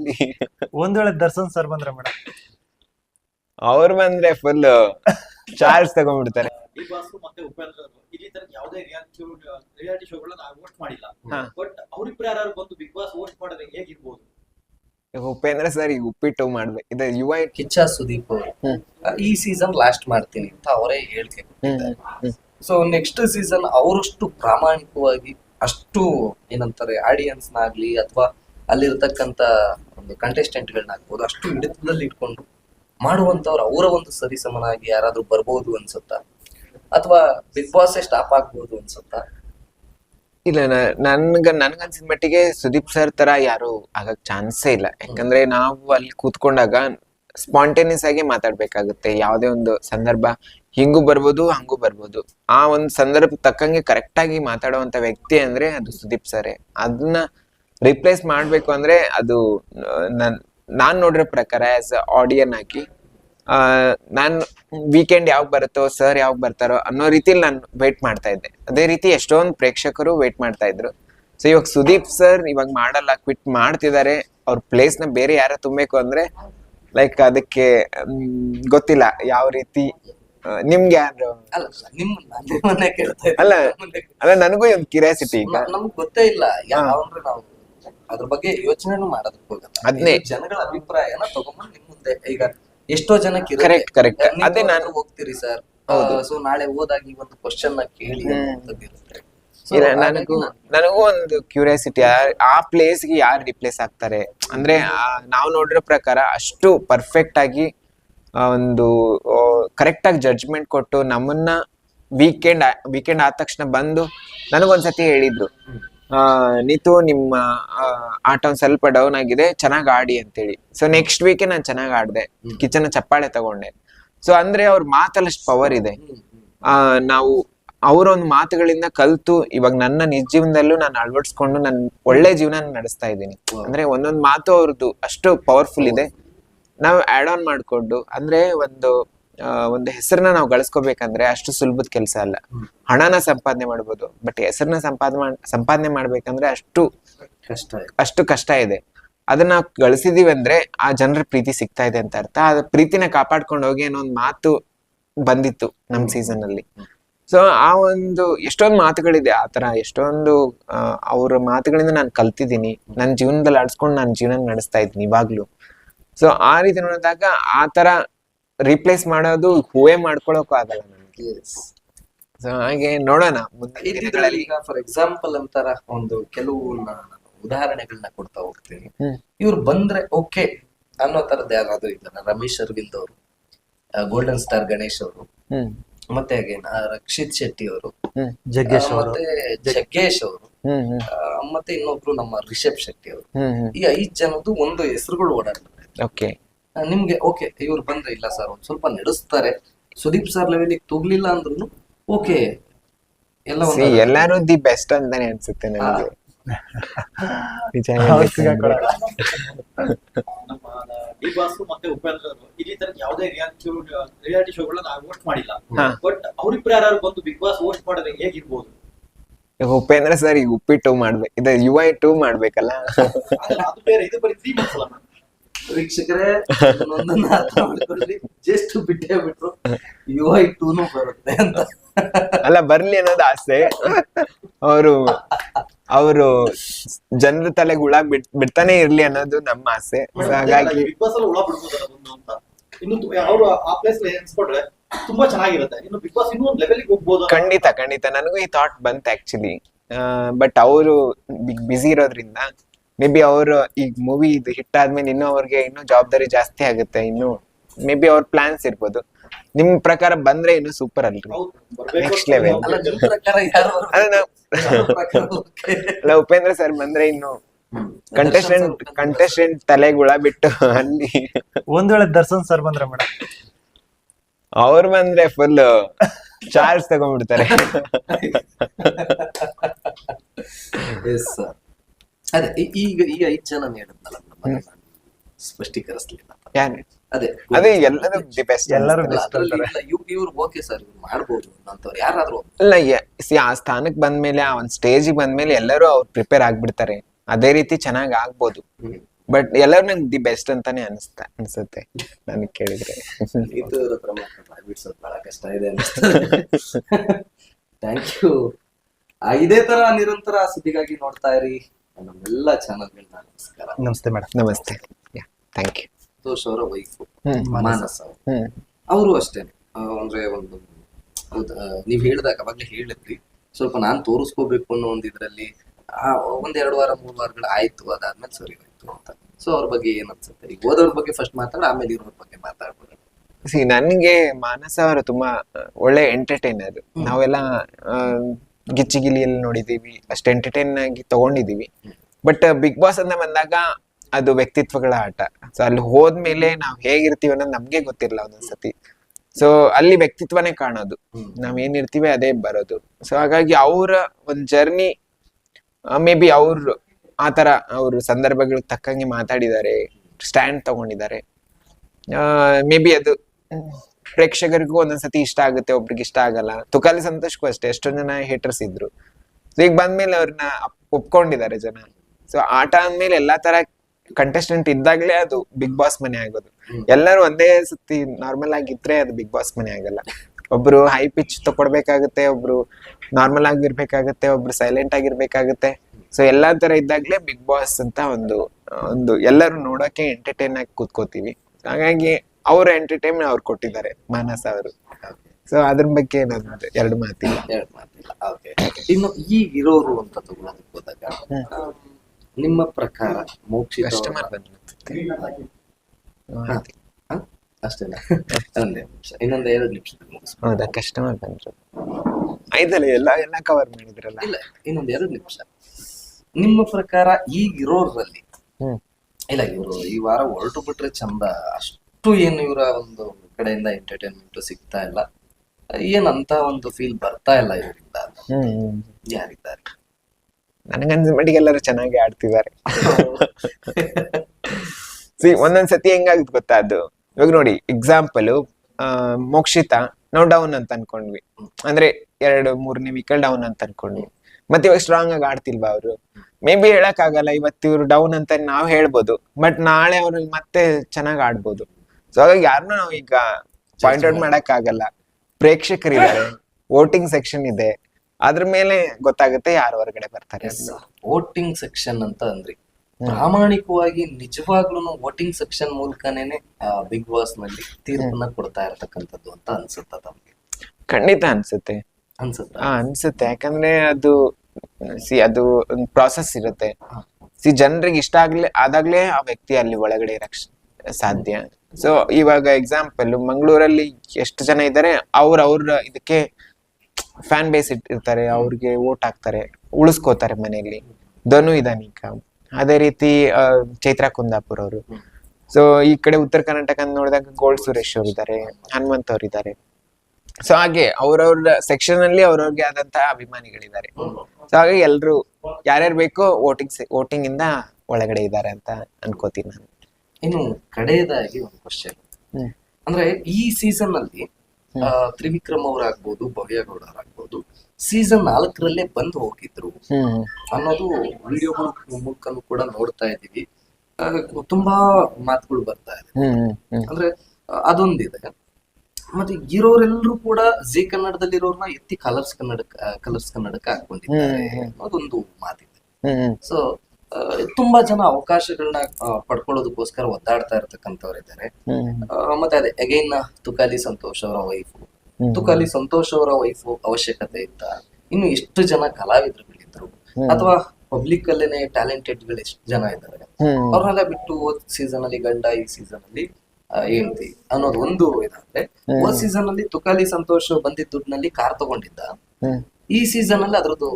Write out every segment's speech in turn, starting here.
ಅಲ್ಲಿ ಒಂದ್ ವೇಳೆ ದರ್ಶನ್ ಸರ್ ಬಂದ್ರೆ ಮೇಡಮ್. ಅವ್ರು ಬಂದ್ರೆ ಫುಲ್ ಚಾರ್ಜ್ ತಗೊಂಡ್ಬಿಡ್ತಾರೆ. ಬಿಗ್ ಬಾಸ್ ಮತ್ತೆ ಉಪೇಂದ್ರ ಅವರು ಇಲ್ಲಿ ತನಕ ಯಾವುದೇ ರಿಯಾಲಿಟಿ ರಿಯಾಲಿಟಿ ಶೋಗಳನ್ನ ನಾವು ಹೋಸ್ಟ್ ಮಾಡಿಲ್ಲ. ಹಾ. ಬಟ್ ಅವ್ರಿಬ್ರು ಯಾರು ಬಂದು ಬಿಗ್ ಬಾಸ್ ಹೋಸ್ಟ್ ಮಾಡಿದ್ರೆ ಹೇಗಿರ್ಬೋದು? ಈಗ ಉಪೇಂದ್ರ ಸರ್ ಈಗ ಉಪ್ಪಿಟ್ಟು ಮಾಡ್ಬೇಕು. ಇದು ಯುವ ಕಿಚ್ಚ ಸುದೀಪ್ ಅವರು. ಹ್ಮ್. ಈ ಸೀಸನ್ ಲಾಸ್ಟ್ ಮಾಡ್ತೀನಿ ಅಂತ ಅವರೇ ಹೇಳಿಕೆ ಸೊ ನೆಕ್ಸ್ಟ್ ಸೀಸನ್ ಅವರಷ್ಟು ಪ್ರಾಮಾಣಿಕವಾಗಿ ಅಷ್ಟು ಏನಂತಾರೆ ಆಡಿಯನ್ಸ್ ನಾಗ್ಲಿ ಅಥವಾ ಅಲ್ಲಿರ್ತಕ್ಕಂತ ಒಂದು ಕಂಟೆಸ್ಟೆಂಟ್ ಗಳನ್ನಾಗ್ಬೋದು ಅಷ್ಟು ಹಿಡಿತದಲ್ಲಿ ಇಟ್ಕೊಂಡು ಮಾಡುವಂತವ್ರು ಅವರ ಒಂದು ಸರಿ ಸಮನಾಗಿ ಯಾರಾದ್ರೂ ಬರ್ಬೋದು ಅನ್ಸುತ್ತಾ? ಅಥವಾ ಬಿಗ್ ಬಾಸ್ ಸ್ಟಾಪ್ ಆಗ್ಬೋದು ಅನ್ಸುತ್ತಾ? ಇಲ್ಲ ನನ್ಗ ನನ್ಗನ್ಸಿದ ಮಟ್ಟಿಗೆ ಸುದೀಪ್ ಸರ್ ತರ ಯಾರು ಆಗಕ್ ಚಾನ್ಸೇ ಇಲ್ಲ. ಯಾಕಂದ್ರೆ ನಾವು ಅಲ್ಲಿ ಕೂತ್ಕೊಂಡಾಗ ಸ್ಪಾಂಟೇನಿಯಸ್ ಆಗಿ ಮಾತಾಡ್ಬೇಕಾಗುತ್ತೆ. ಯಾವುದೇ ಒಂದು ಸಂದರ್ಭ ಹಿಂಗೂ ಬರ್ಬೋದು ಹಂಗೂ ಬರ್ಬೋದು. ಆ ಒಂದು ಸಂದರ್ಭ ತಕ್ಕಂಗೆ ಕರೆಕ್ಟ್ ಆಗಿ ಮಾತಾಡುವಂತ ವ್ಯಕ್ತಿ ಅಂದ್ರೆ ಅದು ಸುದೀಪ್ ಸರೇ ಅದನ್ನ ರಿಪ್ಲೇಸ್ ಮಾಡಬೇಕು ಅಂದ್ರೆ ಅದು ನಾನು ನಾನು ನೋಡಿರೋ ಪ್ರಕಾರ ಆಸ್ ಆಡಿಯನ್ ಹಾಕಿ ನಾನು ವೀಕೆಂಡ್ ಯಾವಾಗ ಬರುತ್ತೋ ಸರ್ ಯಾವಾಗ ಬರ್ತಾರೋ ಅನ್ನೋ ರೀತಿಲಿ ನಾನು ವೇಟ್ ಮಾಡ್ತಾ ಇದ್ದೆ. ಅದೇ ರೀತಿ ಎಷ್ಟೊಂದು ಪ್ರೇಕ್ಷಕರು ವೇಟ್ ಮಾಡ್ತಾ ಇದ್ರು. ಸೊ ಇವಾಗ ಸುದೀಪ್ ಸರ್ ಇವಾಗ ಮಾಡಲ್ಲ ಕ್ವಿಟ್ ಮಾಡ್ತಿದ್ದಾರೆ. ಅವ್ರ ಪ್ಲೇಸ್ನ ನ ಬೇರೆ ಯಾರ ತುಂಬಬೇಕು ಅಂದ್ರೆ ಲೈಕ್ ಅದಕ್ಕೆ ಗೊತ್ತಿಲ್ಲ ಯಾವ ರೀತಿ ನಿಮ್ಗೆ ಯಾರು? ಅಲ್ಲ. ಅಲ್ಲ. ನನಗೂ ಒಂದು ಕ್ಯೂರಿಯಾಸಿಟಿ ಈಗ. ನಮ್ಗೆ ಗೊತ್ತೇ ಇಲ್ಲ ಯಾವ ನಾವು. ಅದ್ರ ಬಗ್ಗೆ ಯೋಚನೆನೂ ಮಾಡೋದಕ್ಕೆ ಹೋಗಲ್ಲ. ಅದ್ನೇ. ಜನಗಳ ಅಭಿಪ್ರಾಯನ ತಗೊಂಡ್ಬಂದು ನಿಮ್ ಮುಂದೆ ಈಗ ಎಷ್ಟೋ ಜನಕ್ಕೆ ಕರೆಕ್ಟ್ correct. ಅದೇ ನಾನು- ಹೋಗ್ತೀರಿ ಸರ್. ಸೊ ನಾಳೆ ಹೋದಾಗ ಈ ಒಂದು ಕ್ವಶನ್ನ ಕೇಳಿ ನನಗೂ ನನಗೂ ಒಂದು ಕ್ಯೂರಿಯಾಸಿಟಿ ಆ ಪ್ಲೇಸ್ಗೆ ಯಾರು ರಿಪ್ಲೇಸ್ ಆಗ್ತಾರೆ? ಅಂದ್ರೆ ನಾವು ನೋಡಿರೋ ಪ್ರಕಾರ ಅಷ್ಟು ಪರ್ಫೆಕ್ಟ್ ಆಗಿ ಒಂದು ಕರೆಕ್ಟ್ ಆಗಿ ಜಡ್ಜ್ಮೆಂಟ್ ಕೊಟ್ಟು ನಮ್ಮನ್ನ ವೀಕೆಂಡ್ ವೀಕೆಂಡ್ ಆದ ತಕ್ಷಣ ಬಂದು ನನಗೊಂದ್ಸತಿ ಹೇಳಿದ್ರು. ನೀತು ನಿಮ್ಮ ಆಟ ಒಂದ್ ಸ್ವಲ್ಪ ಡೌನ್ ಆಗಿದೆ ಚೆನ್ನಾಗಿ ಆಡಿ ಅಂತೇಳಿ. ಸೊ ನೆಕ್ಸ್ಟ್ ವೀಕೆ ನಾನು ಚೆನ್ನಾಗಿ ಆಡ್ದೆ. ಕಿಚನ್ ಚಪ್ಪಾಳೆ ತಗೊಂಡೆ. ಸೊ ಅಂದ್ರೆ ಅವ್ರ ಮಾತಲ್ಲಷ್ಟು ಪವರ್ ಇದೆ. ಆ ನಾವು ಅವರೊಂದು ಮಾತುಗಳಿಂದ ಕಲ್ತು ಇವಾಗ ನನ್ನ ನಿಜ ಜೀವನದಲ್ಲೂ ನಾನು ಅಳವಡಿಸ್ಕೊಂಡು ನಾನು ಒಳ್ಳೆ ಜೀವನ ನಡೆಸ್ತಾ ಇದ್ದೀನಿ. ಅಂದ್ರೆ ಒಂದೊಂದು ಮಾತು ಅವ್ರದ್ದು ಅಷ್ಟು ಪವರ್ಫುಲ್ ಇದೆ. ನಾವು ಆಡ್ ಆನ್ ಮಾಡಿಕೊಂಡು ಅಂದ್ರೆ ಒಂದು ಒಂದು ಹೆಸರನ್ನ ನಾವು ಗಳಿಸ್ಕೋಬೇಕಂದ್ರೆ ಅಷ್ಟು ಸುಲಭದ ಕೆಲಸ ಅಲ್ಲ. ಹಣನ ಸಂಪಾದನೆ ಮಾಡ್ಬೋದು ಬಟ್ ಹೆಸರನ್ನ ಸಂಪಾದನೆ ಸಂಪಾದನೆ ಮಾಡ್ಬೇಕಂದ್ರೆ ಅಷ್ಟು ಕಷ್ಟ ಅಷ್ಟು ಕಷ್ಟ ಇದೆ. ಅದನ್ನ ಗಳಿಸಿದೀವಿ ಅಂದ್ರೆ ಆ ಜನರ ಪ್ರೀತಿ ಸಿಗ್ತಾ ಇದೆ ಅಂತ ಅರ್ಥ. ಆ ಪ್ರೀತಿನ ಕಾಪಾಡ್ಕೊಂಡು ಹೋಗಿ ಅನ್ನೋ ಒಂದು ಮಾತು ಬಂದಿತ್ತು ನಮ್ ಸೀಸನ್ ಅಲ್ಲಿ ಸೊ ಆ ಒಂದು ಎಷ್ಟೊಂದು ಮಾತುಗಳಿದೆ ಆ ತರ ಎಷ್ಟೊಂದು ಅವ್ರ ಮಾತುಗಳಿಂದ ನಾನು ಕಲ್ತಿದ್ದೀನಿ. ನನ್ನ ಜೀವನದಲ್ಲಿ ಆಡ್ಸ್ಕೊಂಡು ನಾನು ಜೀವನ ನಡೆಸ್ತಾ ಇದ್ದೀನಿ ಇವಾಗ್ಲೂ. ಸೊ ಆ ರೀತಿ ನೋಡಿದಾಗ ಆ ತರ ರಿಪ್ಲೇಸ್ ಮಾಡೋದು ಹೂವೇ ಮಾಡ್ಕೊಳಕ್ಕೂ ಆಗಲ್ಲ ನನಗೆ. ಸೊ ಹಾಗೆ ನೋಡೋಣ ದಿನಗಳಲ್ಲಿ ಈಗ ಫಾರ್ ಎಕ್ಸಾಂಪಲ್ ಅಂತಾರ ಒಂದು ಕೆಲವು ನಾನು ಉದಾಹರಣೆಗಳನ್ನ ಕೊಡ್ತಾ ಹೋಗ್ತೀನಿ. ಇವ್ರು ಬಂದ್ರೆ ಓಕೆ ಅನ್ನೋ ತರದ ಯಾರಾದ್ರೂ ಇದ್ದಾರ ರಮೇಶ್ ಅರವಿಂದ್ ಅವರು ಗೋಲ್ಡನ್ ಸ್ಟಾರ್ ಗಣೇಶ್ ಅವರು ಮತ್ತೆ ಹಾಗೆ ಆ, ರಕ್ಷಿತ್ ಶೆಟ್ಟಿ ಅವರು ಜಗ್ಗೇಶ್ ಅವರು. ಮತ್ತೆ ಜಗ್ಗೇಶ್ ಅವರು ಮತ್ತೆ ಇನ್ನೊಬ್ರು ನಮ್ಮ ರಿಷಬ್ ಶೆಟ್ಟಿ ಅವರು. ಈ ಐದ್ ಜನದ್ದು ಒಂದು ಹೆಸರುಗಳು ಓಡಾಡ್ತಾರೆ ನಿಮ್ಗೆ ಓಕೆ ಇವ್ರು ಬಂದ್ರೆ ಇಲ್ಲ ಸರ್ ಒಂದ್ ಸ್ವಲ್ಪ ನಡೆಸ್ತಾರೆ. ಸುದೀಪ್ ಸರ್ ಲೆವೆಲ್ ತುಗ್ಲಿಲ್ಲ ಅಂದ್ರು ಓಕೆ ಎಲ್ಲ ಒಂದು ಎಲ್ಲಾರು ದಿ ಬೆಸ್ಟ್ ಅಂತಾನೆ ಅನ್ಸುತ್ತೆ ನನಗೆ. ನಿಜ ಹೇಳ್ಬೇಕಂದ್ರೆ. ನಮ್ಮ ಬಿಗ್ ಬಾಸ್ ಮತ್ತೆ ಉಪೇಂದ್ರ ಅವರು ಇಲ್ಲಿ ತನಕ ಯಾವುದೇ ರಿಯಾಲಿಟಿ ರಿಯಾಲಿಟಿ ಶೋಗಳನ್ನ ನಾವು ಹೋಸ್ಟ್ ಮಾಡಿಲ್ಲ. ಹಾ. ಬಟ್ ಅವ್ರಿಬ್ರು ಯಾರು ಬಂದು ಬಿಗ್ ಬಾಸ್ ಹೋಸ್ಟ್ ಮಾಡಿದ್ರೆ ಹೇಗಿರ್ಬೋದು? ಈಗ ಉಪೇಂದ್ರ ಸರ್ ಈಗ ಉಪ್ಪಿಟ್ಟು ಮಾಡ್ಬೇಕು ಇದು ಯು ಐ ಟೂ ಮಾಡ್ಬೇಕಲ್ಲ. ಆಗಲ್ಲ, ಅದು ಬೇರೆ ಇದು ಬರೀ ತ್ರೀ ಮಂತ್ಸ್ ಅಲ್ಲ. ವೀಕ್ಷಕರೇ ಒಂದನ್ನ ಅರ್ಥ ಮಾಡ್ಕೊಳ್ಳಿ. ಜಸ್ಟ್ ಬಿಟ್ಟೇ ಬಿಟ್ರು ಯು ಐ ಟೂನು ಬರುತ್ತೆ ಅಂತ. ಅಲ್ಲ ಬರ್ಲಿ ಅನ್ನೋದು ಆಸೆ. ಅವರು ಅವರು ಜನರ ತಲೆಗೆ ಹುಳ ಬಿಡ್ ಬಿಡ್ತಾನೆ ಇರ್ಲಿ ಅನ್ನೋದು ನಮ್ಮ ಆಸೆ. ಹಾಗಾಗಿ ಬಿಗ್ ಬಾಸ್ ಅಲ್ಲಿ ಹುಳ ಬಿಡ್ಬೋದಲ್ಲ ಒಂದು ಅಂತ. ಇನ್ನು ಅವರು ಆ ಪ್ಲೇಸ್ ಎನ್ಸ್ಕೊಂಡ್ರೆ ತುಂಬಾ ಚೆನ್ನಾಗಿರುತ್ತೆ. ಇನ್ನು ಬಿಗ್ ಬಾಸ್ ಇನ್ನೂ ಒಂದು ಲೆವೆಲ್ಗೆ ಹೋಗ್ಬೋದು ಖಂಡಿತ ಖಂಡಿತ. ನನಗೂ ಈ ಥಾಟ್ ಬಂತು ಆಕ್ಚುಲಿ ಬಟ್ ಅವರು ಬಿಸಿ ಇರೋದ್ರಿಂದ ಮೇ ಬಿ ಅವರು ಈಗ ಮೂವಿ ಇದು ಹಿಟ್ ಆದ್ಮೇಲೆ ಇನ್ನೂ ಅವ್ರಿಗೆ ಇನ್ನೂ ಜವಾಬ್ದಾರಿ ಜಾಸ್ತಿ ಆಗುತ್ತೆ ಇನ್ನು ಮೇ ಬಿ ಅವ್ರ ಪ್ಲಾನ್ಸ್ ಇರ್ಬೋದು. ನಿಮ್ ಪ್ರಕಾರ ಬಂದ್ರೆ ಇನ್ನು ಸೂಪರ್ ಅಲ್ರಿ? ನೆಕ್ಸ್ಟ್ ಲೆವೆಲ್ ಅಲ್ಲ ಉಪೇಂದ್ರ ಸರ್ ಬಂದ್ರೆ ಇನ್ನು ಕಂಟೆಸ್ಟೆಂಟ್ ಕಂಟೆಸ್ಟೆಂಟ್ ತಲೆಗೆ ಹುಳ ಬಿಟ್ಟು ಅಲ್ಲಿ ಒಂದ್ ವೇಳೆ ದರ್ಶನ್ ಸರ್ ಬಂದ್ರೆ ಮೇಡಮ್ ಅವ್ರು ಬಂದ್ರೆ ಫುಲ್ ಚಾರ್ಜ್ ತಗೊಂಡ್ಬಿಡ್ತಾರೆ. ಅದೇ ಈಗ ಈ ಐದು ಜನ ಹೇಳಿದ್ನಲ್ಲ ನಮ್ಮ ಸ್ಪಷ್ಟೀಕರಿಸ್ಲಿಲ್ಲ. ಯಾರು ಅದೇ ಅದೇ ಎಲ್ಲರೂ ದಿ ಬೆಸ್ಟ್ ಎಲ್ಲರೂ best ಅಂತಾರೆ. ಇವ್- ಇವ್ರು ಓಕೆ ಸರ್ ಇವ್ರು ಮಾಡ್ಬೋದು ಅಂತವ್ರು ಯಾರಾದ್ರೂ ಇಲ್ಲ ಸಿ ಆ ಸ್ಥಾನಕ್ಕೆ ಬಂದ್ಮೇಲೆ ಆ ಒಂದ್ ಸ್ಟೇಜಿಗೆ ಬಂದ್ಮೇಲೆ ಎಲ್ಲರೂ ಅವ್ರು ಪ್ರಿಪೇರ್ ಆಗ್ಬಿಡ್ತಾರೆ. ಅದೇ ರೀತಿ ಚೆನ್ನಾಗ್ ಆಗ್ಬೋದು. ಹ್ಮ್. ಬಟ್ ಎಲ್ಲರೂ ನಂಗೆ ದಿ ಬೆಸ್ಟ್ ಅಂತಾನೆ ಅನಿಸ್ತಾ ಅನ್ಸುತ್ತೆ ನನಗೆ ಕೇಳಿದ್ರೆ. ಇದು ಇವ್ರ ಹತ್ರ ಬಿಡ್ಸೋದು ಬಹಳ ಕಷ್ಟ ಇದೆ ಥ್ಯಾಂಕ್ ಯು ಇದೇ ತರ ನಿರಂತರ ಸುದ್ದಿಗಾಗಿ ನೋಡ್ತಾ ಇರಿ. ನಮ್ಮೆಲ್ಲ ಚಾನಲ್ಗೆ ನಮಸ್ಕಾರ. ನಮಸ್ತೆ ಮೇಡಮ್ ನಮಸ್ತೆ. ಥ್ಯಾಂಕ್ ಯು ಸಂತೋಷ್ ಅವರ ವೈಫು ಮಾನಸ್ ಅವರು. ಅಷ್ಟೇನೆ ಅಂದ್ರೆ ಒಂದು ನೀವ್ ಹೇಳ್ದಾಗ ಅವಾಗ್ಲೇ ಹೇಳಿದ್ರಿ. ಸ್ವಲ್ಪ ನಾನ್ ತೋರಿಸ್ಕೋಬೇಕು ಅನ್ನೋ ಒಂದ್ ಇದ್ರಲ್ಲಿ ಆ, ಒಂದ್ ಎರಡು ವಾರ ಮೂರ್ ವಾರಗಳು ಆಯ್ತು ಅದಾದ್ಮೇಲೆ ಸರಿ ಆಯ್ತು ಅಂತ. ಸೊ ಅವ್ರ ಬಗ್ಗೆ ಏನ್ ಅನ್ಸುತ್ತೆ? ಈಗ ಓದೋರ್ ಬಗ್ಗೆ ಫಸ್ಟ್ ಮಾತಾಡ ಆಮೇಲೆ ಇರೋರ್ ಬಗ್ಗೆ ಮಾತಾಡ್ಬೋದು. ಸಿ ನನ್ಗೆ ಮಾನಸ ಅವರು ತುಂಬಾ ಒಳ್ಳೆ ಎಂಟರ್ಟೈನರ್ ನಾವೆಲ್ಲ ಆ, ಗಿಚ್ಚಿಗಿಲಿಯಲ್ಲಿ ನೋಡಿದೀವಿ, ಅಷ್ಟು ಎಂಟರ್ಟೈನ್ ಆಗಿ ತಗೊಂಡಿದೀವಿ. ಬಟ್ ಬಿಗ್ ಬಾಸ್ ಅಂತ ಬಂದಾಗ ಅದು ವ್ಯಕ್ತಿತ್ವಗಳ ಆಟ. ಸೊ ಅಲ್ಲಿ ಹೋದ್ಮೇಲೆ ನಾವ್ ಹೇಗಿರ್ತೀವಿ ಅನ್ನೋದು ನಮ್ಗೆ ಗೊತ್ತಿರಲ್ಲ ಒಂದೊಂದ್ಸತಿ. ಸೊ ಅಲ್ಲಿ ವ್ಯಕ್ತಿತ್ವನೇ ಕಾಣೋದು. ನಾವ್ ಏನಿರ್ತೀವಿ ಅದೇ ಬರೋದು. ಸೊ ಹಾಗಾಗಿ ಅವರ ಒಂದ್ ಜರ್ನಿ ಮೇ ಬಿ ಅವ್ರು ಆತರ ಅವ್ರ ಸಂದರ್ಭಗಳಿಗೆ ತಕ್ಕಂಗೆ ಮಾತಾಡಿದ್ದಾರೆ ಸ್ಟ್ಯಾಂಡ್ ತಗೊಂಡಿದ್ದಾರೆ. ಮೇ ಬಿ ಅದು ಪ್ರೇಕ್ಷಕರಿಗೂ ಒಂದೊಂದ್ಸತಿ ಇಷ್ಟ ಆಗುತ್ತೆ ಒಬ್ರಿಗೆ ಇಷ್ಟ ಆಗಲ್ಲ. ತುಕಾಲಿ ಸಂತೋಷ್ಗೂ ಅಷ್ಟೇ ಎಷ್ಟೊಂದ್ ಜನ ಹೇಟರ್ಸ್ ಇದ್ರು. ಈಗ ಬಂದ್ಮೇಲೆ ಅವ್ರನ್ನ ಒಪ್ಕೊಂಡಿದ್ದಾರೆ ಜನ. ಸೊ ಆಟ ಅಂದ್ಮೇಲೆ ಎಲ್ಲಾ ತರ ಕಂಟೆಸ್ಟೆಂಟ್ ಇದ್ದಾಗ್ಲೇ ಅದು ಬಿಗ್ ಬಾಸ್ ಮನೆ ಆಗೋದು. ಎಲ್ಲರೂ ಒಂದೇ ಸತಿ ನಾರ್ಮಲ್ ಆಗಿದ್ರೆ ಅದು ಬಿಗ್ ಬಾಸ್ ಮನೆ ಆಗಲ್ಲ. ಒಬ್ರು ಹೈ ಪಿಚ್ ತಕೊಡ್ಬೇಕಾಗುತ್ತೆ ಒಬ್ರು ನಾರ್ಮಲ್ ಆಗಿರ್ಬೇಕಾಗುತ್ತೆ ಒಬ್ರು ಸೈಲೆಂಟ್ ಆಗಿರ್ಬೇಕಾಗತ್ತೆ. ಸೊ ಎಲ್ಲಾ ತರ ಇದ್ದಾಗ್ಲೇ ಬಿಗ್ ಬಾಸ್ ಅಂತ ಒಂದು ಒಂದು ಎಲ್ಲರೂ ನೋಡೋಕೆ ಎಂಟರ್ಟೈನ್ ಆಗಿ ಕೂತ್ಕೋತೀವಿ. ಹಾಗಾಗಿ ಅವ್ರ ಎಂಟರ್ಟೈನ್ಮೆಂಟ್ ಅವ್ರು ಕೊಟ್ಟಿದ್ದಾರೆ ಮಾನಸ ಅವರು. ಸೊ ಅದ್ರ ಬಗ್ಗೆ ಏನಾದ್ರು ಎರಡು ಮಾತಿಲ್ಲ. ಎರಡು ಮಾತಿಲ್ಲ. ಓಕೆ ಇನ್ನು ಈಗಿರೋರು ಅಂತ ತಗೊಳೋದಕ್ಕೆ ಹೋದಾಗ ನಿಮ್ಮ ಪ್ರಕಾರ ಮೋಕ್ಷ ಕಸ್ಟಮರ್? ಅಷ್ಟೇನಾ ಇನ್ನೊಂದ್ ಎರಡು ನಿಮಿಷ. ಹೌದಾ? ಕಸ್ಟಮರ್ ಬಂದ್ರು. ಆಯ್ತಲ್ಲ ಎಲ್ಲ ಎಲ್ಲ ಕವರ್ ಮಾಡಿದ್ರಲ್ಲ? ಇಲ್ಲ ಇನ್ನೊಂದ್ ಎರಡು ನಿಮಿಷ. ನಿಮ್ಮ ಪ್ರಕಾರ ಈಗ ಇರೋರಲ್ಲಿ ಇಲ್ಲ ಇವರು ಈ ವಾರ ಹೊರಟು ಬಿಟ್ರೆ ಚಂದ ಅಷ್ಟು ಏನು ಇವರ ಒಂದು ಕಡೆಯಿಂದ ಎಂಟರ್ಟೈನ್ಮೆಂಟ್ ಸಿಗ್ತಾ ಇಲ್ಲ. ಏನಂತ ಒಂದು ಫೀಲ್ ಬರ್ತಾ ಇಲ್ಲ ಇವರಿಂದ. ಯಾರಿದ್ದಾರೆ ನನಗನ್ಸ ಮಟ್ಟಿಗೆ ಎಲ್ಲರೂ ಚೆನ್ನಾಗಿ ಆಡ್ತಿದ್ದಾರೆ. ಸಿ ಒಂದೊಂದ್ ಸತಿ ಹೆಂಗಾಗುತ್ತೆ ಗೊತ್ತಾ ಅದು? ಇವಾಗ ನೋಡಿ ಎಕ್ಸಾಂಪಲ್ ಮೋಕ್ಷಿತ ನಾವು ಡೌನ್ ಅಂತ ಅನ್ಕೊಂಡ್ವಿ. ಅಂದ್ರೆ ಎರಡು ಮೂರನೇ ವೀಕಲ್ ಡೌನ್ ಅಂತ ಅನ್ಕೊಂಡ್ವಿ. ಮತ್ತೆ ಇವಾಗ ಸ್ಟ್ರಾಂಗ್ ಆಗಿ ಆಡ್ತಿಲ್ವಾ ಅವರು? ಮೇ ಬಿ ಹೇಳಕ್ ಆಗಲ್ಲ ಇವತ್ತು ಇವ್ರು ಡೌನ್ ಅಂತ ನಾವ್ ಹೇಳ್ಬೋದು. ಬಟ್ ನಾಳೆ ಅವ್ರಿಗೆ ಮತ್ತೆ ಚೆನ್ನಾಗಿ ಆಡ್ಬೋದು. ಸೊ ಹಾಗಾಗಿ ಯಾರನ್ನೂ ನಾವು ಈಗ ಪಾಯಿಂಟ್ ಔಟ್ ಮಾಡಕ್ ಆಗಲ್ಲ ಪ್ರೇಕ್ಷಕರಿದ್ದಾರೆ ವೋಟಿಂಗ್ ಸೆಕ್ಷನ್ ಇದೆ. ಅದ್ರ ಮೇಲೆ ಗೊತ್ತಾಗುತ್ತೆ ಯಾರು ಹೊರಗಡೆ ಬರ್ತಾರೆ. ವೋಟಿಂಗ್ ಸೆಕ್ಷನ್ ಅಂತ ಅಂದ್ರಿ. ಪ್ರಾಮಾಣಿಕವಾಗಿ ನಿಜವಾಗ್ಲೂ ವೋಟಿಂಗ್ ಸೆಕ್ಷನ್ ಮೂಲಕನೇ ಬಿಗ್ ಬಾಸ್ನಲ್ಲಿ ತೀರ್ಪನ್ನ ಕೊಡ್ತಾ ಇರತಕ್ಕಂಥದ್ದು ಅಂತ ಅನ್ಸುತ್ತ ತಮ್ಗೆ? ಖಂಡಿತ ಅನ್ಸುತ್ತೆ. ಅನ್ಸುತ್ತೆ? ಅನ್ಸುತ್ತೆ. ಯಾಕಂದ್ರೆ ಅದು ಸಿ ಅದು ಒಂದು ಪ್ರಾಸೆಸ್ ಇರುತ್ತೆ ಸಿ ಜನರಿಗೆ ಇಷ್ಟ ಆಗ್ಲಿ ಆದಾಗ್ಲೇ ಆ ವ್ಯಕ್ತಿ ಅಲ್ಲಿ ಒಳಗಡೆ ಇರಕ್ ಶ- ಸಾಧ್ಯ. ಸೊ ಇವಾಗ ಎಕ್ಸಾಂಪಲ್ ಮಂಗಳೂರಲ್ಲಿ ಎಷ್ಟು ಜನ ಇದ್ದಾರೆ ಅವ್ರ ಅವ್ರ ಇದಕ್ಕೆ ಫ್ಯಾನ್ ಬೇಸ್ ಇಟ್ಟಿರ್ತಾರೆ ಅವ್ರಿಗೆ ವೋಟ್ ಹಾಕ್ತಾರೆ ಉಳಿಸ್ಕೋತಾರೆ ಮನೆಯಲ್ಲಿ. ಧನು ಇದಾನೆ ಈಗ. ಅದೇ ರೀತಿ ಚೈತ್ರಾ ಕುಂದಾಪುರ್ ಅವರು. ಸೊ ಈ ಕಡೆ ಉತ್ತರ ಕರ್ನಾಟಕ ನೋಡಿದಾಗ ಗೋಲ್ಡ್ ಸುರೇಶ್ ಅವ್ರು ಇದ್ದಾರೆ ಹನುಮಂತ್ ಅವ್ರು ಇದ್ದಾರೆ ಸೊ ಹಾಗೆ ಅವ್ರವ್ರ ಸೆಕ್ಷನ್ ಅಲ್ಲಿ ಅವ್ರವ್ರಿಗೆ ಆದಂತಹ ಅಭಿಮಾನಿಗಳಿದ್ದಾರೆ. ಸೊ ಹಾಗೆ ಎಲ್ರು ಯಾರ್ಯಾರು ಬೇಕೋ ವೋಟಿಂಗ್ ವೋಟಿಂಗ್ ಇಂದ ಒಳಗಡೆ ಇದ್ದಾರೆ ಅಂತ ಅನ್ಕೋತೀನಿ ನಾನು. ಇನ್ನು ಕಡೆಯದಾಗಿ ಒಂದು ಕ್ವಶನ್ ಅಂದ್ರೆ ಈ ಸೀಸನ್ ಅಲ್ಲಿ ತ್ರಿವಿಕ್ರಮ್ ಅವರಾಗ್ಬೋದು ಭವ್ಯಗೌಡ ಅವರಾಗ್ಬೋದು ಸೀಸನ್ ನಾಲ್ಕರಲ್ಲೇ ಬಂದು ಹೋಗಿದ್ರು ಅನ್ನೋದು ವಿಡಿಯೋಗಳ ಮೂಲಕ ಕೂಡ ನೋಡ್ತಾ ಇದೀವಿ ತುಂಬಾ ಮಾತುಗಳು ಬರ್ತಾ ಇದೆ. ಅಂದ್ರೆ ಅದೊಂದಿದೆ. ಮತ್ತೆ ಇರೋರೆಲ್ಲರೂ ಕೂಡ ಜಿ ಕನ್ನಡದಲ್ಲಿರೋರ್ನ ಎತ್ತಿ ಕಲರ್ಸ್ ಕನ್ನಡ ಕಲರ್ಸ್ ಕನ್ನಡಕ್ಕೆ ಹಾಕೊಂಡಿದ್ದಾರೆ. ಅನ್ನೋದೊಂದು ಮಾತಿದೆ. ಸೊ ತುಂಬಾ ಜನ ಅವಕಾಶಗಳನ್ನ ಪಡ್ಕೊಳ್ಳೋದಕ್ಕೋಸ್ಕರ ಒದ್ದಾಡ್ತಾ ಇರ್ತಕ್ಕಂಥವ್ರು ಇದ್ದಾರೆ. ಮತ್ತೆ ಅದೇ ಅಗೈನ್ ತುಕಾಲಿ ಸಂತೋಷ್ ಅವರ ವೈಫು ತುಕಾಲಿ ಸಂತೋಷ್ ಅವರ ವೈಫು ಅವಶ್ಯಕತೆ ಇತ್ತ ಇನ್ನು ಎಷ್ಟು ಜನ ಕಲಾವಿದರುಗಳಿದ್ರು. ಅಥವಾ ಪಬ್ಲಿಕ್ ಅಲ್ಲೇನೆ ಟ್ಯಾಲೆಂಟೆಡ್ಗಳು ಎಷ್ಟು ಜನ ಇದ್ದಾರೆ. ಅವ್ರನ್ನೆಲ್ಲ ಬಿಟ್ಟು ಹೋದ್ ಸೀಸನ್ ಅಲ್ಲಿ ಗಂಡ ಈ ಸೀಸನ್ ಅಲ್ಲಿ ಏನ್ತಿ ಹೆಂಡ್ತಿ ಅನ್ನೋದು ಒಂದು ಇದಾದ್ರೆ ಹೋದ್ ಸೀಸನ್ ಅಲ್ಲಿ ತುಕಾಲಿ ಸಂತೋಷ್ ಬಂದಿದ್ದ ದುಡ್ಡಿನಲ್ಲಿ ಕಾರ್ ತಗೊಂಡಿದ್ದ. ಈ ಸೀಸನ್ ಅಲ್ಲಿ ಅದ್ರದ್ದು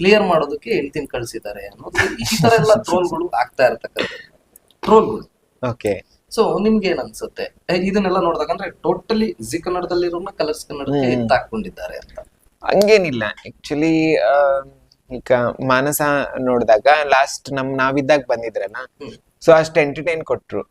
ಕ್ಲಿಯರ್ ಮಾಡೋದಕ್ಕೆ ಹೆಂಡ್ತಿನ ಕಳಿಸಿದ್ದಾರೆ ಅನ್ನೋದು ಈ ತರ ಎಲ್ಲ ಟ್ರೋಲ್ಗಳು ಆಗ್ತಾ ಇರ್ತಕ್ಕಂಥ ಟ್ರೋಲ್ಗಳು ಓಕೆ ಸೊ ನಿಮ್ಗೆ ಏನ್ ಅನ್ಸುತ್ತೆ? ಇದನ್ನೆಲ್ಲ ನೋಡಿದಾಗ ಅಂದ್ರೆ ಟೋಟಲಿ ಜಿ ಕನ್ನಡದಲ್ಲಿರೋನ ಕಲರ್ಸ್ ಕನ್ನಡಕ್ಕೆ ಹಾಕೊಂಡಿದ್ದಾರೆ ಎತ್ತಾಕೊಂಡಿದ್ದಾರೆ ಅಂತ. ಹಂಗೇನಿಲ್ಲ. ಆಕ್ಚುಲಿ ಈಗ ಮಾನಸ ನೋಡಿದಾಗ ಲಾಸ್ಟ್ ನಮ್ ನಾವಿದ್ದಾಗ ಬಂದಿದ್ರಲ್ಲ. ಸೊ ಅಷ್ಟು ಎಂಟರ್ಟೈನ್ ಕೊಟ್ರು.